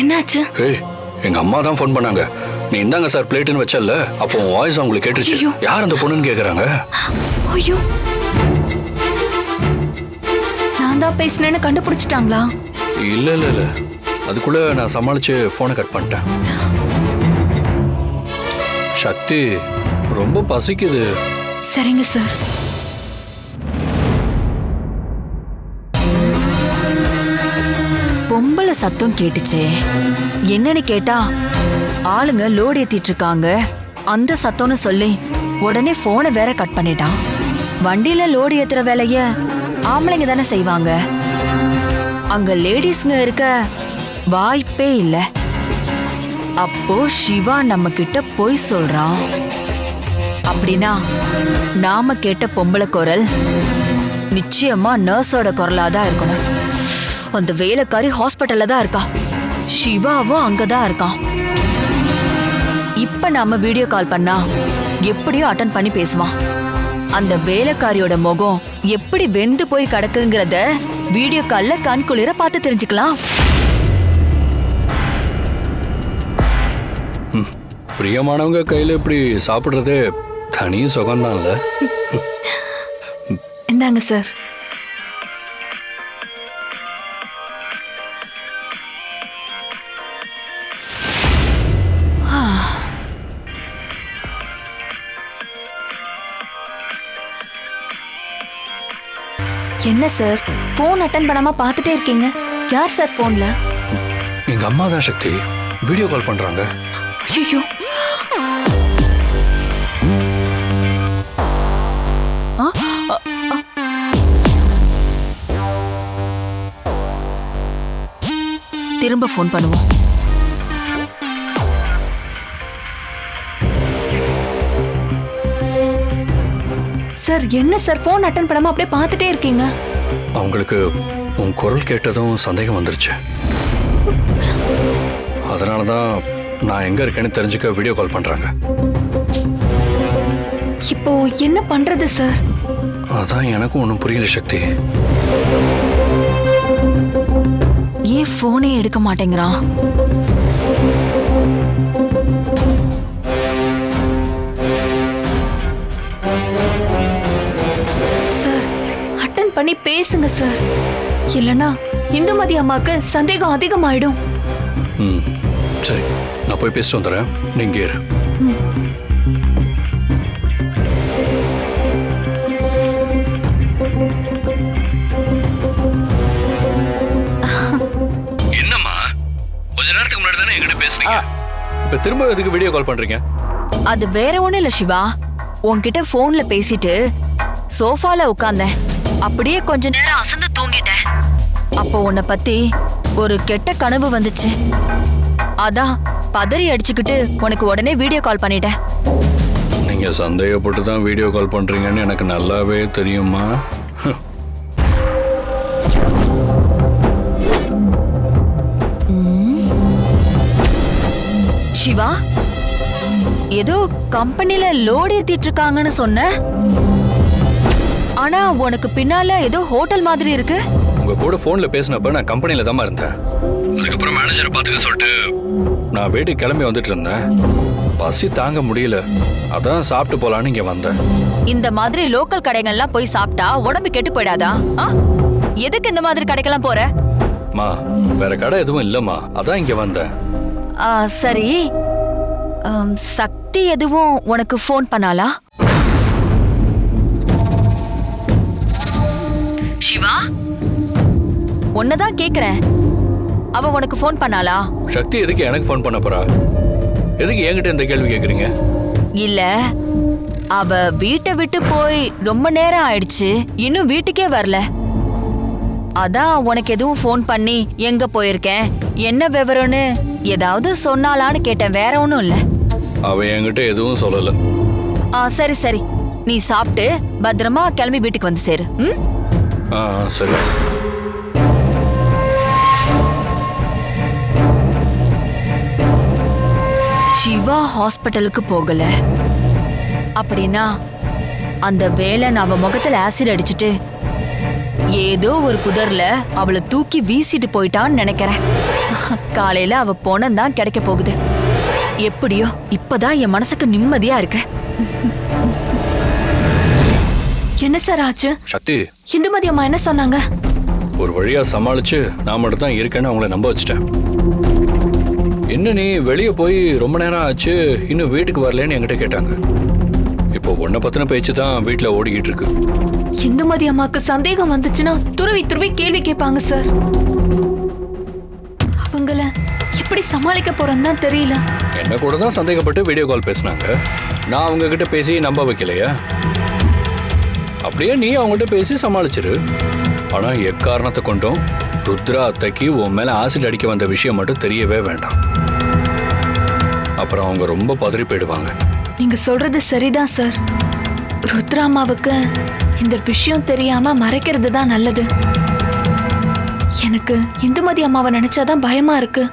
என்னாச்சு? ஏய் எங்க அம்மா தான் ஃபோன் பண்ணாங்க. நீ இந்தாங்க சார் பிளேட்டுன்னு வச்சல்ல அப்போ உன் வாய்ஸ் அவங்களுக்கு கேட்டுச்சு ஐயோ. யார் அந்த பொண்ணுன்னு கேக்குறாங்க? ஐயோ. நான் தான் பேசினேன்னு கண்டுபிடிச்சிட்டாங்களா? இல்ல இல்ல இல்ல. அதுக்குள்ள நான் சமாளிச்சு போனை கட் பண்ணிட்டேன். சக்தி ரொம்ப பசிக்குது. சரிங்க சார் சத்தம் கேட்டுச்சே. என்னன்னு கேட்டா ஆளுங்க லோடு ஏத்திட்டு இருக்காங்க அந்த சத்தம்னு சொல்லி உடனே போனை வேற கட் பண்ணிட்டான். வண்டியில லோடு ஏத்துற வேலைய ஆம்பளைங்க தானே செய்வாங்க. அங்க லேடிஸ்ங்க இருக்க வாய்ப்பே இல்ல. அப்போ சிவா நம்ம கிட்ட பொய் சொல்றான். அப்படின்னா நாம கேட்ட பொம்பளை குரல் நிச்சயமா நர்ஸோட குரலாதான் இருக்கணும். அந்த வேலைக்காரி ஹாஸ்பிட்டல்ல தான் இருக்கா. சிவாவும் அங்கதான் இருக்கான். இப்ப நாம வீடியோ கால் பண்ணா எப்படியோ அட்டன் பண்ணி பேசுவான். அந்த வேலைக்காரியோட முகம் எப்படி வெந்து போய் கிடக்குங்கிறத வீடியோ கால்ல கண்குளிர பார்த்து தெரிஞ்சுக்கலாம். பிரியமானவங்க கையில இப்படி சாப்பிடுறதே தனி சுகம்தான்ல. இந்தாங்க சார். என்ன சார்? ஃபோன் அட்டன் பண்ணாம பார்த்துட்டே இருக்கீங்க. யார் சார் ஃபோன்ல எங்க அம்மா தான் சக்தி. வீடியோ கால் பண்றாங்க. ஐயோ திரும்ப ஃபோன் பண்ணுவோம். சார் என்ன சார் ஃபோன் அட்டன் பண்ணாம அப்படியே பார்த்துட்டே இருக்கீங்க? அவங்களுக்கு உன் குரல் கேட்டதும் சந்தேகம் வந்துருச்சு. அதனால தான் நான் எங்க இருக்கேன்னு தெரிஞ்சுக்க வீடியோ கால் பண்றாங்க. இப்போ என்ன பண்றது சார்? அதான் எனக்கும் ஒன்றும் புரியல சக்தி. ஏன் ஃபோனே எடுக்க மாட்டேங்கிறான்? சார். இல்லனா இந்துமதி அம்மாக்கு சந்தேகம் அதிகமாயிடும். ம் சரி. நான் போய் பேசிட்டு வந்துடுறேன். நீங்க இரு. என்னம்மா? கொஞ்ச நேரத்துக்கு முன்னாடி தானே என்கிட்ட பேசுறீங்க இப்ப திரும்ப எதுக்கு வீடியோ கால் பண்றீங்க? அது வேற ஒண்ணும் இல்ல சிவா. உன்கிட்ட போன்ல பேசிட்டு சோஃபால உட்கார்ந்தேன். அப்படியே கொஞ்ச நேரம் அசந்து தூங்கிட்டேன். அப்போ உன்னை பத்தி ஒரு கெட்ட கனவு வந்துச்சு. அதான் பதறி அடிச்சுக்கிட்டு உனக்கு உடனே வீடியோ கால் பண்ணிட்டேன். நீங்க சந்தேகப்பட்டு தான் வீடியோ கால் பண்றீங்கன்னு எனக்கு நல்லாவே தெரியுமா சிவா ஏதோ கம்பெனில லோடு ஏத்திட்டு இருக்காங்கன்னு சொன்ன? ஆனா உனக்கு பின்னால ஏதோ ஹோட்டல் மாதிரி இருக்கு. உங்க கூட போன்ல பேசினப்ப நான் கம்பெனில தான் இருந்தேன். அதுக்கப்புறம் மேனேஜரை பார்த்துக்க சொல்லிட்டு நான் வீட்டுக்கு கிளம்பி வந்துட்டு இருந்தேன். பசி தாங்க முடியல. அதான் சாப்பிட்டு போலான்னு இங்க வந்தேன். இந்த மாதிரி லோக்கல் கடைகள்லாம் போய் சாப்பிட்டா உடம்பு கெட்டு போயிடாதா? எதுக்கு இந்த மாதிரி கடைக்கெல்லாம் போற? மா வேற கடை எதுவும் இல்லம்மா. அதான் இங்க வந்தேன். ஆ, சரி. சக்தி எதுவும் உனக்கு ஃபோன் பண்ணாளா சிவா உன்னதான் கேக்குறேன். அவ உனக்கு ஃபோன் பண்ணாளா? சக்தி எதுக்கு எனக்கு ஃபோன் பண்ண போறா? எதுக்கு என்கிட்ட இந்த கேள்வி கேக்குறீங்க? இல்ல அவ வீட்டை விட்டு போய் ரொம்ப நேரம் ஆயிடுச்சு. இன்னும் வீட்டுக்கே வரல. அதான் உனக்கு எதுவும் ஃபோன் பண்ணி எங்க போயிருக்கேன்? என்ன விவரம்னு ஏதாவது சொன்னாலான்னு கேட்டேன். வேற ஒன்றும் இல்ல. அவ என்கிட்ட எதுவும் சொல்லல. ஆ சரி சரி. நீ சாப்பிட்டு பத்திரமா கிளம்பி வீட்டுக்கு வந்து சேரு. ம்? ஆ சரி. சிவா ஹாஸ்பிட்டலுக்கு போகல. அப்படின்னா அந்த வேலன் அவ முகத்துல ஆசிட் அடிச்சுட்டு ஏதோ ஒரு புதர்ல அவளை தூக்கி வீசிட்டு போயிட்டான்னு நினைக்கிறேன். காலையில அவ போனந்தான் கிடைக்க போகுது. எப்படியோ இப்பதான் என் மனசுக்கு நிம்மதியா இருக்கு. என்ன சார் ஆச்சு? சக்தி. இந்துமதி அம்மா என்ன சொன்னாங்க? ஒரு வழியா சமாளிச்சு நான் மட்டும் தான் இருக்கேன்னு அவங்கள நம்ப வச்சிட்டேன். என்ன நீ வெளியே போய் ரொம்ப நேரம் ஆச்சு இன்னும் வீட்டுக்கு வரலன்னு என்கிட்ட கேட்டாங்க. இப்போ உன்னை பத்தின பேச்சு தான் வீட்டில் ஓடிக்கிட்டு இருக்கு. இந்துமதி அம்மாக்கு சந்தேகம் வந்துச்சுன்னா துருவி துருவி கேள்வி கேட்பாங்க சார். அவங்கள எப்படி சமாளிக்க போறேன்னு தான் தெரியல. என்ன கூட தான் சந்தேகப்பட்டு வீடியோ கால் பேசினாங்க. நான் அவங்க கிட்ட பேசி நம்ப வைக்கலையா. அப்படியே நீ அவங்ககிட்ட பேசி சமாளிச்சிரு. ஆனா எக்காரணத்தை கொண்டும் ருத்ரா அத்தைக்கு உன் மேல ஆசிட் அடிக்க வந்த விஷயம் மட்டும் தெரியவே வேண்டாம். அப்புறம் அவங்க ரொம்ப பதறி போயிடுவாங்க. நீங்க சொல்றது சரிதான் சார். ருத்ராமாவுக்கு இந்த விஷயம் தெரியாம மறைக்கிறது தான் நல்லது. எனக்கு இந்துமதி அம்மாவை நினைச்சாதான் பயமா இருக்கு.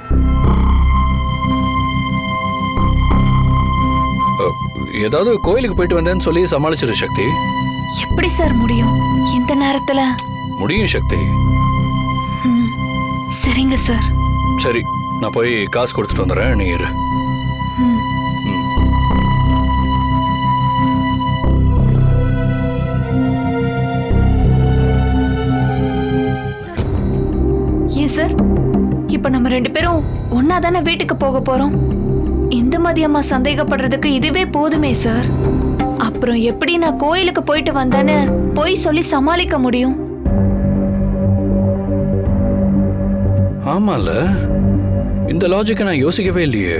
ஏதாவது கோயிலுக்கு போயிட்டு வந்தேன்னு சொல்லி சமாளிச்சிரு சக்தி. எப்படி சார் முடியும்? இந்த நேரத்துல? முடியும் சக்தி. சரிங்க சார். சரி நான் போய் காசு கொடுத்துட்டு வந்துடுறேன் நீ இரு. ஏன் சார்? இப்ப நம்ம ரெண்டு பேரும் ஒன்னா தானே வீட்டுக்கு போக போறோம்? இந்துமதி அம்மா சந்தேகப்படுறதுக்கு இதுவே போதுமே சார். அப்புறம் எப்படி நான் கோயிலுக்கு போயிட்டு வந்தேன்னு போய் சொல்லி சமாளிக்க முடியும்? ஆமால இந்த லாஜிக்கை நான் யோசிக்கவே இல்லையே.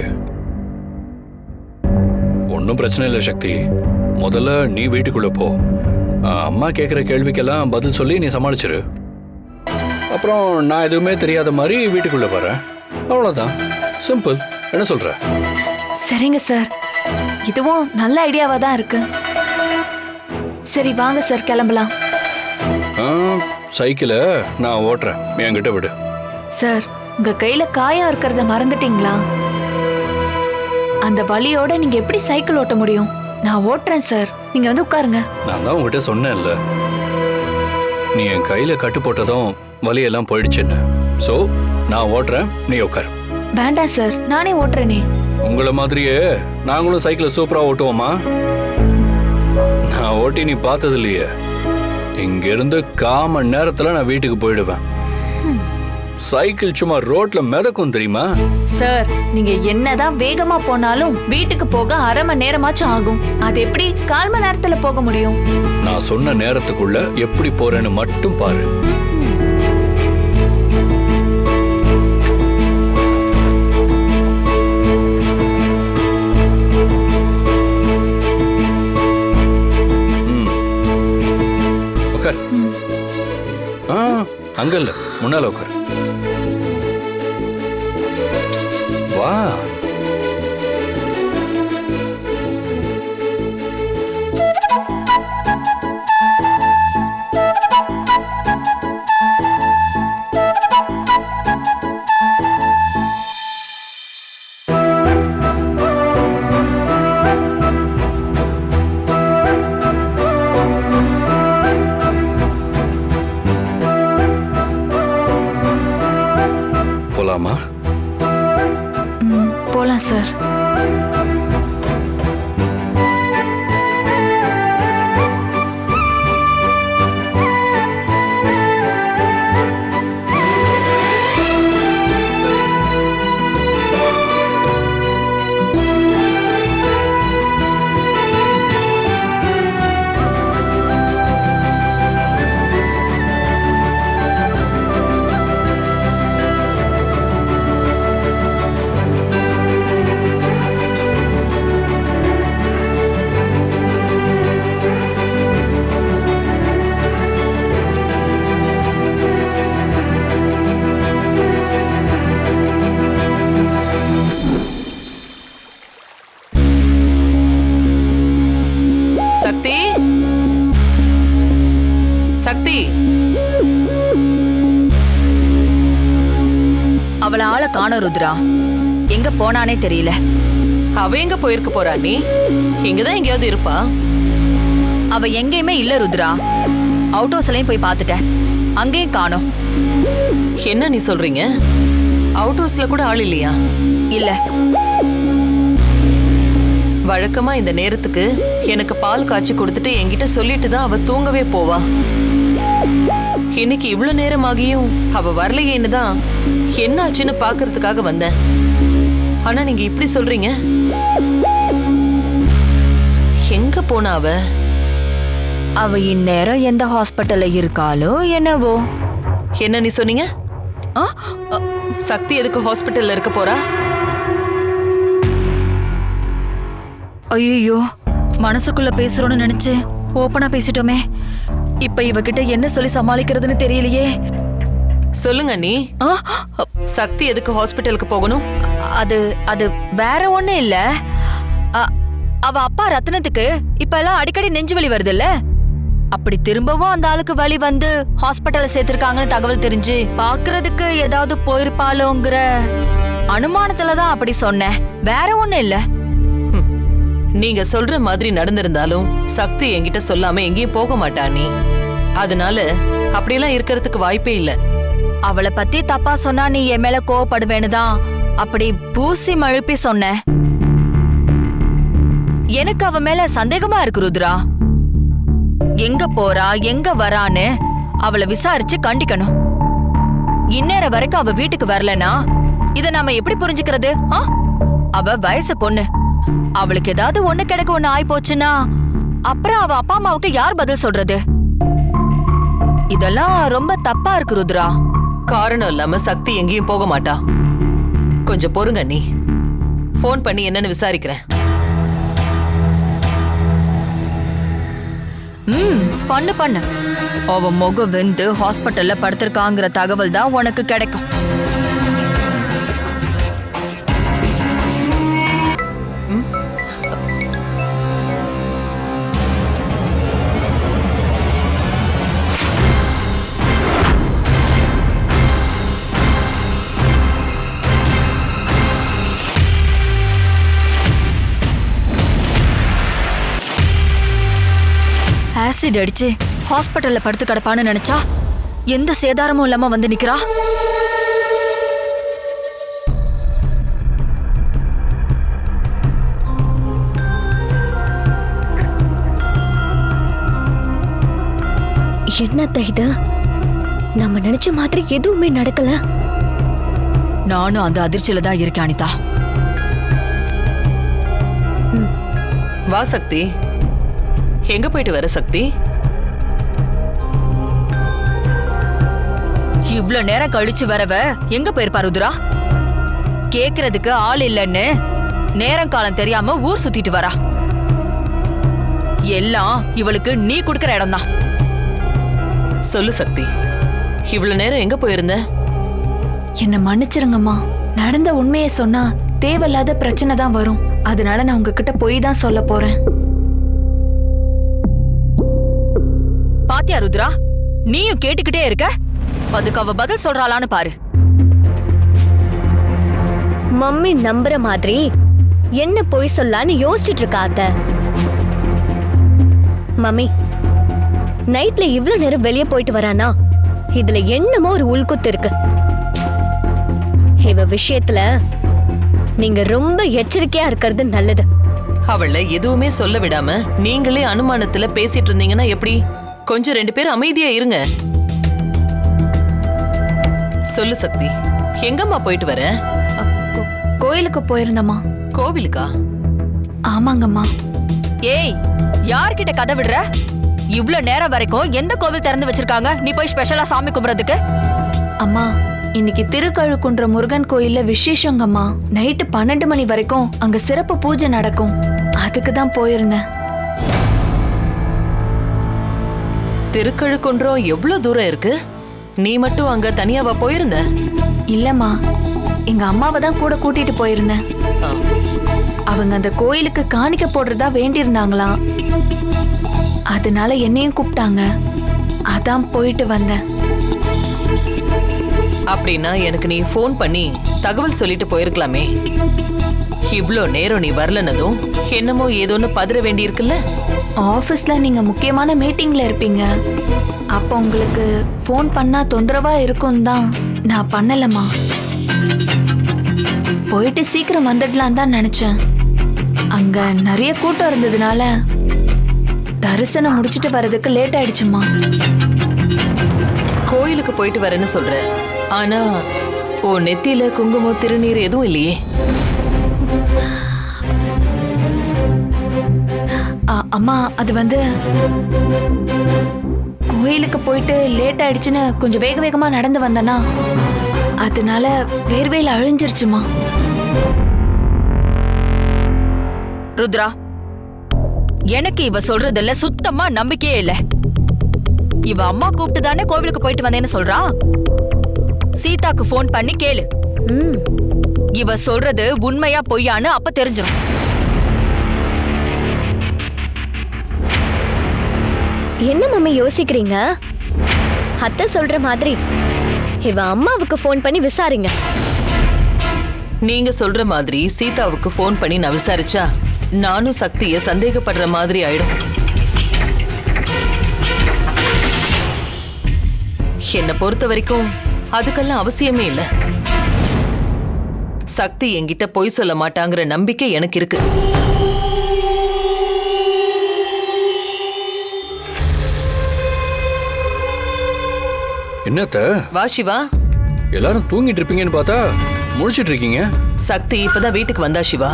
ஒன்றும் பிரச்சனை இல்லை சக்தி. முதல்ல நீ வீட்டுக்குள்ள போ. அம்மா கேட்குற கேள்விக்கெல்லாம் பதில் சொல்லி நீ சமாளிச்சிரு. அப்புறம் நான் எதுவுமே தெரியாத மாதிரி வீட்டுக்குள்ள வரேன் அவ்வளோதான் சிம்பிள் என்ன சொல்ற? சரிங்க சார் இதுவும் நல்ல ஐடியாவா தான் இருக்கு. சரி வாங்க சார் கிளம்பலாம். ஆ, சைக்கிளை நான் ஓட்டுறேன். என்கிட்ட விடு. சார் உங்க கையில காயம் இருக்கிறத மறந்துட்டீங்களா? அந்த வலியோட நீங்க எப்படி சைக்கிள் ஓட்ட முடியும்? நான் ஓட்டுறேன் சார் நீங்க வந்து உட்காருங்க. நான் தான் உங்ககிட்ட சொன்னேன்ல. நீ என் கையில கட்டு போட்டதும் வலியெல்லாம் போயிடுச்சுன்னு. ஸோ நான் ஓட்டுறேன். நீ உட்கார். வேண்டாம் சார் நானே ஓட்டுறேனே. உங்களை மாதிரியே நாங்களும் சைக்கிளை சூப்பரா ஓட்டுவோமா? நான் ஓட்டி நீ பார்த்தது இல்லையே இங்க இருந்து காமன் நேரத்துல நான் வீட்டுக்கு போயிடுவேன். சைக்கிள் சும்மா ரோட்ல மிதக்கும் தெரியுமா? சார் நீங்க என்னதான் வேகமா போனாலும் வீட்டுக்கு போக அரை மணி நேரமாச்சும் ஆகும். அது எப்படி கால் மணி நேரத்துல போக முடியும்? நான் சொன்ன நேரத்துக்குள்ள எப்படி போறேன்னு மட்டும் பாரு. அங்க இல்ல முன்னால உட்காரு வா. காணோம் ருத்ரா. எங்க போனானே தெரியல. அவ எங்க போயிருக்க போறா நீ இங்கதான் எங்கேயாவது இருப்பா? அவ எங்கேயுமே இல்ல ருத்ரா. அவுட் ஹவுஸ்லயும் போய் பார்த்துட்டேன். அங்கேயும் காணோம். என்ன நீ சொல்றீங்க? அவுட் ஹவுஸ்ல கூட ஆள் இல்லையா? இல்ல. வழக்கமா இந்த நேரத்துக்கு எனக்கு பால் காய்ச்சி கொடுத்துட்டு என்கிட்ட சொல்லிட்டு தான் அவ தூங்கவே போவா. இன்னைக்கு இவ்ளோ நேரம் ஆகியும் அவ வரலையேன்னு தான் என்ன ஆச்சுன்னு பாக்குறதுக்காக வந்தேன். ஆனா நீங்க இப்படி சொல்றீங்க? எங்க போனா அவ? அவ இந்நேரம் எந்த ஹாஸ்பிட்டல்ல இருக்காளோ என்னவோ. என்ன நீ சொன்னீங்க? சக்தி எதுக்கு ஹாஸ்பிட்டல்ல இருக்க போறா? ஐயோ மனசுக்குள்ள பேசுறோம்னு நினைச்சு ஓப்பனா பேசிட்டோமே. இப்ப இவகிட்ட என்ன சொல்லி சமாளிக்கிறதுன்னு தெரியலையே. சொல்லுங்க நீ. சக்தி எதுக்கு ஹாஸ்பிட்டலுக்கு போகணும்? அது அது வேற ஒண்ணு இல்ல. அவ அப்பா ரத்னத்துக்கு இப்ப எல்லாம் அடிக்கடி நெஞ்சு வலி வருதுல்ல? அப்படி திரும்பவும் அந்த ஆளுக்கு வலி வந்து ஹாஸ்பிட்டல்ல சேர்த்திருக்காங்கன்னு தகவல் தெரிஞ்சு பாக்குறதுக்கு ஏதாவது போயிருப்பாளோங்கிற அனுமானத்துல தான் அப்படி சொன்னேன். வேற ஒண்ணு இல்ல. நீங்க சொல்ற மாதிரி நடந்திருந்தாலும் சக்தி என்கிட்ட சொல்லாம எங்கேயும் போக மாட்டா நீ. அதனால அப்படியெல்லாம் இருக்கிறதுக்கு வாய்ப்பே இல்ல. அவளை பத்தி தப்பா சொன்னா நீ என் மேல கோவப்படுவேன்னு தான் அப்படி பூசி மழுப்பி சொன்னேன் எனக்கு அவ மேல சந்தேகமா இருக்கு ருத்ரா. எங்க போறா எங்க வரான்னு அவளை விசாரிச்சு கண்டிக்கணும். இந்நேரம் வரைக்கும் அவ வீட்டுக்கு வரலனா இத நாம எப்படி புரிஞ்சுக்கிறது ஆ? அவ வயசு பொண்ணு. அவளுக்கு ஏதாவது ஒண்ணு கிடைக்க ஒண்ணு ஆயி போச்சுன்னா அப்புறம் அவ அப்பா அம்மாவுக்கு யார் பதில் சொல்றது? இதெல்லாம் ரொம்ப தப்பா இருக்கு ருத்ரா. காரணம் இல்லாம சக்தி எங்கேயும் போக மாட்டா. கொஞ்சம் பொறுங்க நீ. ஃபோன் பண்ணி என்னன்னு விசாரிக்கிறேன். ம் பண்ணு பண்ணு. அவ முகம் வெந்து ஹாஸ்பிட்டல்ல படுத்திருக்காங்கிற தகவல் தான் உனக்கு கிடைக்கும். ஆசிட் அடிச்சு ஹாஸ்பிட்டல்ல படுத்து கிடப்பான்னு நினைச்சா எந்த சேதாரமும் இல்லாம வந்து நிக்கிறா? என்னத்த இது? நம்ம நினைச்ச மாதிரி எதுவுமே நடக்கல. நானும் அந்த அதிர்ச்சியில தான் இருக்கேன் அனிதா. வா சக்தி. எங்க போயிட்டு வர சக்தி? இவ்ளோ நேரம் கழிச்சு வரவ எங்க போயிருப்பா ருத்ரா? கேக்குறதுக்கு ஆள் இல்லைன்னு நேரம் காலம் தெரியாம ஊர் சுத்திட்டு வரா. எல்லாம் இவளுக்கு நீ குடுக்கற இடம்தான். சொல்லு சக்தி இவ்வளவு நேரம் எங்க போயிருந்த? என்ன மன்னிச்சிருங்கம்மா. நடந்த உண்மையை சொன்னா தேவையில்லாத பிரச்சனை தான் வரும். அதனால நான் உங்ககிட்ட போய் தான் சொல்ல போறேன். பாத்தியா ருத்ரா? நீயும் கேட்டுக்கிட்டே இருக்க? அதுக்கு அவ பதில் சொல்றாளான்னு பாரு. மம்மி நம்புற மாதிரி என்ன போய் சொல்லலான்னு யோசிச்சுட்டு இருக்கா அத்த. மம்மி நைட்ல இவ்ளோ நேரம் வெளியே போயிட்டு வரானா? இதுல என்னமோ ஒரு உள்குத்து இருக்கு. இவ விஷயத்துல நீங்க ரொம்ப எச்சரிக்கையா இருக்கிறது நல்லது. அவள எதுவுமே சொல்ல விடாம நீங்களே அனுமானத்துல பேசிட்டு இருந்தீங்கன்னா எப்படி? கொஞ்சம் ரெண்டு பேரும் அமைதியா இருங்க. சொல்லு சக்தி எங்கம்மா போயிட்டு வர? கோயிலுக்கு போயிருந்தம்மா. கோவிலுக்கா? ஆமாங்கம்மா. ஏய் யார்கிட்ட கதை விடுற? இவ்ளோ நேரம் வரைக்கும் எந்த கோவில் திறந்து வச்சிருக்காங்க? நீ போய் ஸ்பெஷலா சாமி கும்பிடுறதுக்கு அம்மா இன்னைக்கு திருக்கழுக்குன்ற முருகன் கோயில்ல விசேஷங்கம்மா. நைட்டு பன்னெண்டு மணி வரைக்கும் அங்க சிறப்பு பூஜை நடக்கும். அதுக்கு தான் போயிருந்தேன். திருக்கழுக்குன்றம் எவ்வளவு தூரம் இருக்கு? நீ மட்டும் அங்க தனியாவா போயிருந்த? இல்லம்மா எங்க அம்மாவை தான் கூட கூட்டிட்டு போயிருந்தேன் அவங்க அந்த கோயிலுக்கு காணிக்க போடுறதா வேண்டியிருந்தாங்களாம். அதனால என்னையும் கூப்பிட்டாங்க. அதான் போயிட்டு வந்தேன். அப்படின்னா எனக்கு நீ ஃபோன் பண்ணி தகவல் சொல்லிட்டு போயிருக்கலாமே. இவ்ளோ நேரம் நீ வரலனதும் என்னமோ ஏதோன்னு பதற வேண்டியிருக்குல்ல? ஆஃபீஸ்ல நீங்க முக்கியமான மீட்டிங்ல இருப்பீங்க. அப்போ உங்களுக்கு ஃபோன் பண்ணா தொந்தரவா இருக்கும் தான் நான் பண்ணலம்மா. போயிட்டு சீக்கிரம் வந்துடலாம் தான் நினைச்சேன். அங்க நிறைய கூட்டம் இருந்ததுனால தரிசனம் முடிச்சிட்டு வர்றதுக்கு லேட் ஆயிடுச்சுமா கோயிலுக்கு போயிட்டு வரேன்னு சொல்ற. ஆனா ஓ நெத்தியில குங்குமம் திருநீர் எதுவும் இல்லையே. அம்மா அது வந்து கோயிலுக்கு போயிட்டு லேட் ஆயிடுச்சுன்னு கொஞ்சம் வேக வேகமா நடந்து வந்தனா அதனால வேர்வையில அழிஞ்சிருச்சுமா. ருத்ரா எனக்கு இவ சொல்றதுல சுத்தமா நம்பிக்கையே இல்ல. இவ அம்மா கூப்பிட்டு தானே கோவிலுக்கு போயிட்டு வந்தேன்னு சொல்றா? சீதாக்கு ஃபோன் பண்ணி கேளு. ம். இவ சொல்றது உண்மையா பொய்யான்னு அப்ப தெரிஞ்சிடும் என்ன மம்மி யோசிக்கிறீங்க? அத்தை சொல்ற மாதிரி. இவ அம்மாவுக்கு ஃபோன் பண்ணி விசாரிங்க. நீங்க சொல்ற மாதிரி சீதாவுக்கு ஃபோன் பண்ணி நான் விசாரிச்சா நானும் சக்திய சந்தேகப்படுற மாதிரி ஆயிடும். என்னை பொறுத்த வரைக்கும் அதுக்கெல்லாம் அவசியமே இல்லை. சக்தி என்கிட்ட பொய் சொல்ல மாட்டாங்கிற நம்பிக்கை எனக்கு இருக்கு. என்னத்த? வா சிவா. எல்லாரும் தூங்கிட்டு இருப்பீங்கன்னு பார்த்தா முழிச்சிட்டு இருக்கீங்க. சக்தி இப்பதான் வீட்டுக்கு வந்தா சிவா.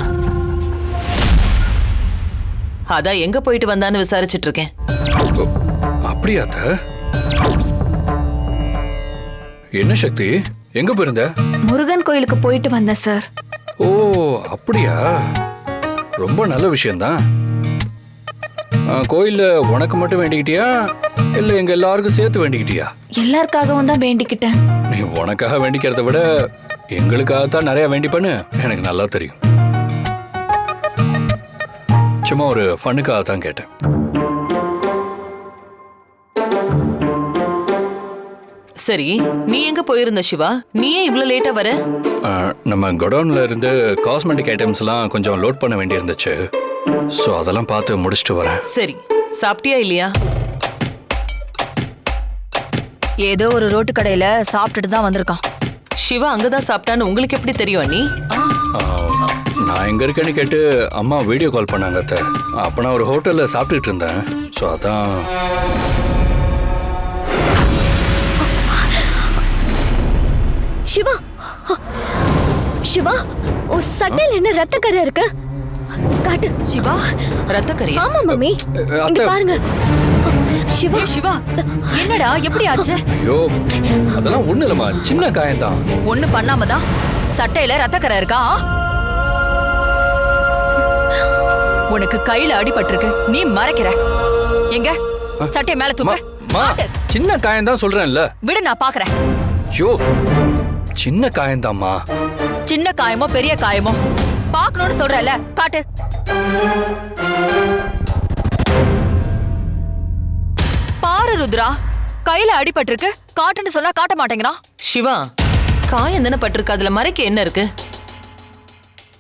அதான் எங்க போயிட்டு வந்தான்னு விசாரிச்சிட்டு இருக்கேன். ஓ, அப்படியா அத்த? என்ன சக்தி? எங்க போயிருந்த? முருகன் கோயிலுக்கு போயிட்டு வந்தேன் சார். ஓ அப்படியா? ரொம்ப நல்ல விஷயம்தான். கோயில்ல உனக்கு மட்டும் வேண்டிக்கிட்டியா? இல்ல எங்க எல்லாருக்கும் சேர்த்து வேண்டிக்கிட்டியா? எல்லாருக்காகவும் தான் வேண்டிக்கிட்டேன். நீ உனக்காக வேண்டிக்கிறத விட எங்களுக்காக தான் நிறைய வேண்டிப்பன்னு எனக்கு நல்லா தெரியும். சும்மா ஒரு ஃபண்ணுக்காக தான் கேட்டேன். சரி நீ எங்க போயிருந்த சிவா? நீ ஏன் இவ்ளோ லேட்டா வர? நம்ம குடோன்ல இருந்து காஸ்மெட்டிக் ஐட்டம்ஸ்லாம் கொஞ்சம் லோட் பண்ண வேண்டியிருந்துச்சு. ஸோ அதெல்லாம் பார்த்து முடிச்சுட்டு வரேன். சரி. சாப்பிட்டியா இல்லையா? ஏதோ ஒரு ரோட்டு கடையில சாப்பிட்டுட்டு தான் வந்திருக்கான். சிவா அங்கதான் சாப்பிட்டான்னு உங்களுக்கு எப்படி தெரியும் நீ நான் எங்க இருக்கேன்னு கேட்டு அம்மா வீடியோ கால் பண்ணாங்க அத்தை. அப்போ நான் ஒரு ஹோட்டலில் சாப்பிட்டுட்டு இருந்தேன். ஸோ அதான். சிவா சிவா ஓ சட்டையில என்ன ரத்த கரை இருக்கு? காட்டு. சிவா ரத்தக்கரியா ஆமா மம்மி. இங்க பாருங்க. சிவா. சிவா என்னடா எப்படி ஆச்சு? ஐயோ அதெல்லாம் ஒன்றும் இல்லைம்மா. சின்ன காயம்தான். ஒண்ணு பண்ணாம தான் சட்டையில ரத்தக்கரை இருக்கா? உனக்கு கையில அடிபட்டிருக்கு. நீ மறைக்கிற. எங்க? சட்டை மேல தூக்கு. சின்ன காயம்தான் சொல்றேன்ல. விடு நான் பாக்குறேன். ஐயோ சின்ன காயம்தாம்மா. சின்ன காயமோ பெரிய காயமோ? பாக்கணும்னு சொல்றல காட்டு. பாரு ருத்ரா கையில அடிபட்டிருக்கு காட்டுன்னு சொன்னா காட்ட மாட்டேங்கிறான் சிவா காயம் தானே பட்டிருக்கு அதுல மறைக்க என்ன இருக்கு?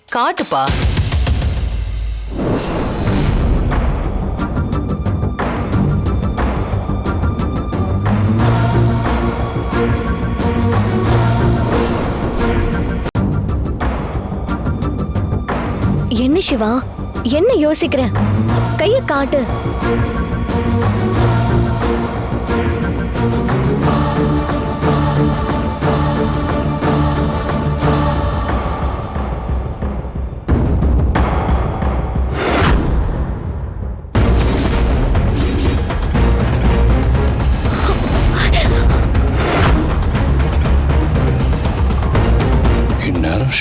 காட்டுப்பா. சிவா என்ன யோசிக்கிற? கைய காட்டு.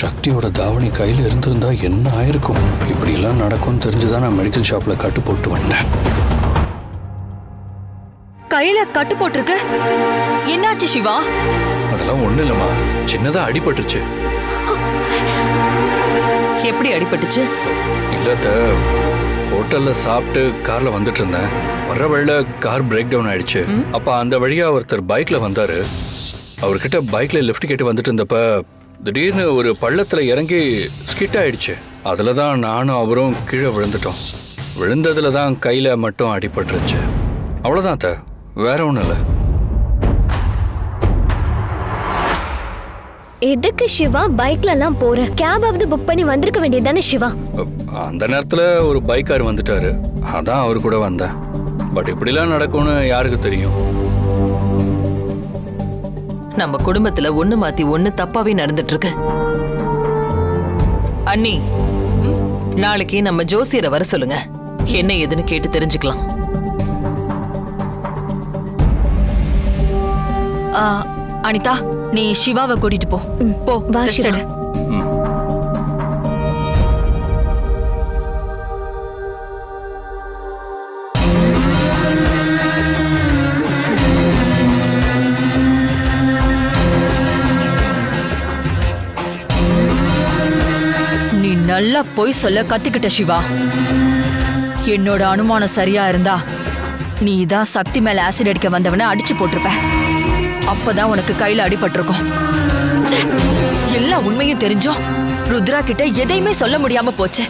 சக்தியோட தாவணி கையில் இருந்திருந்தா என்ன ஆயிருக்கும்? இப்படியெல்லாம் நடக்கும்னு தெரிஞ்சுதான் நான் மெடிக்கல் ஷாப்ல கட்டு போட்டு வந்தேன். கையில கட்டு போட்டிருக்கு? என்னாச்சு சிவா? அதெல்லாம் ஒண்ணும் இல்லைம்மா. சின்னதா அடிபட்டுருச்சு. எப்படி அடிபட்டுச்சு? இல்லத்த ஹோட்டல்ல சாப்பிட்டு கார்ல வந்துட்டு இருந்தேன் வர்ற வழியில கார் பிரேக் டவுன் ஆயிடுச்சு. அப்ப அந்த வழியா ஒருத்தர் பைக்ல வந்தாரு. அவர்கிட்ட பைக்ல லிஃப்ட் கேட்டு வந்துட்டு இருந்தப்ப திடீர்னு ஒரு பள்ளத்துல இறங்கி ஸ்கிட் ஆயிடுச்சு. அதுல தான் நானும் அவரும் கீழே விழுந்துட்டோம். விழுந்ததுல தான் கையில மட்டும் அடிபட்டுருச்சு. அவ்வளவுதான் அத்தை. வேற ஒண்ணும் இல்லை. எதுக்கு சிவா? பைக்ல எல்லாம் போற. கேபாவது புக் பண்ணி வந்திருக்க வேண்டியதுதானே சிவா? அந்த நேரத்தில் ஒரு பைக்கார் வந்துட்டாரு. அதான் அவர் கூட வந்தேன். பட் இப்படிலாம் நடக்கும்னு யாருக்கு தெரியும்? நம்ம குடும்பத்துல ஒண்ணு மாத்தி ஒண்ணு தப்பாவே நடந்துட்டு இருக்கு அண்ணி நாளைக்கு நம்ம ஜோசியரை வர சொல்லுங்க. என்ன ஏதுன்னு கேட்டு தெரிஞ்சுக்கலாம். ஆ, அனிதா நீ சிவாவை கூட்டிட்டு போ. போ வா, சிவா. நல்லா பொய் சொல்ல கத்துக்கிட்ட சிவா. என்னோட அனுமானம் சரியா இருந்தா நீ தான் சக்தி மேல ஆசிட் அடிக்க வந்தவன அடிச்சு போட்டிருப்ப. அப்பதான் உனக்கு கையில அடிபட்டிருக்கும். எல்லா உண்மையும் தெரிஞ்சோம் ருத்ரா கிட்ட எதையுமே சொல்ல முடியாம போச்சு.